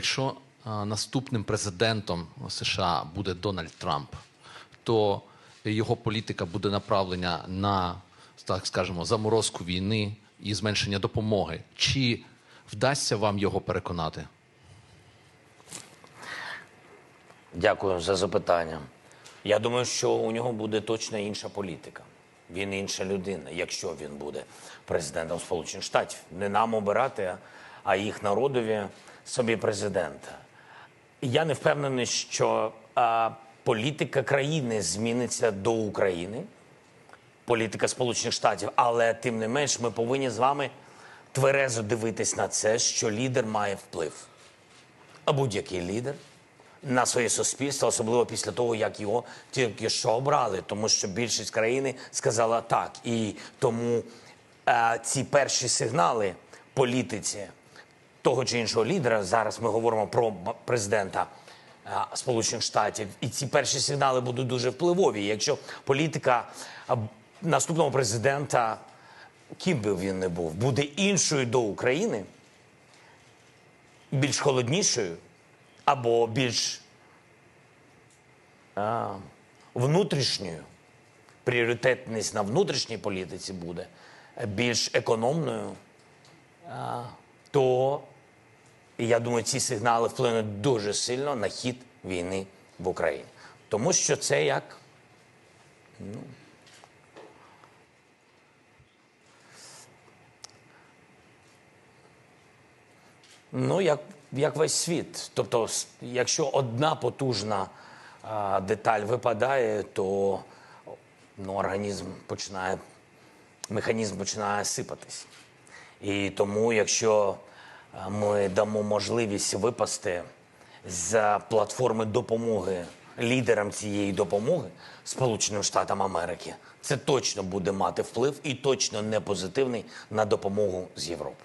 якщо наступним президентом США буде Дональд Трамп, то його політика буде направлена на, так скажемо, заморозку війни і зменшення допомоги. Чи вдасться вам його переконати? Дякую за запитання. Я думаю, що у нього буде точно інша політика. Він інша людина, якщо він буде президентом Сполучених Штатів. Не нам обирати, а їх народові собі президента. Я не впевнений, що а, політика країни зміниться до України, політика Сполучених Штатів, але тим не менш ми повинні з вами тверезо дивитись на це, що лідер має вплив. А будь-який лідер на своє суспільство, особливо після того, як його тільки що обрали, тому що більшість країни сказала так. І тому е, ці перші сигнали політиці того чи іншого лідера, зараз ми говоримо про президента е, Сполучених Штатів, і ці перші сигнали будуть дуже впливові. Якщо політика е, наступного президента, ким би він не був, буде іншою до України, більш холоднішою або більш а, внутрішньою, пріоритетність на внутрішній політиці буде е, більш економною, а, то я думаю, ці сигнали вплинуть дуже сильно на хід війни в Україні. Тому що це як Ну, як, як весь світ. Тобто, якщо одна потужна а, деталь випадає, то ну, організм починає, механізм починає сипатись. І тому, якщо ми дамо можливість випасти з платформи допомоги лідерам цієї допомоги Сполученим Штатам Америки, це точно буде мати вплив і точно не позитивний на допомогу з Європи.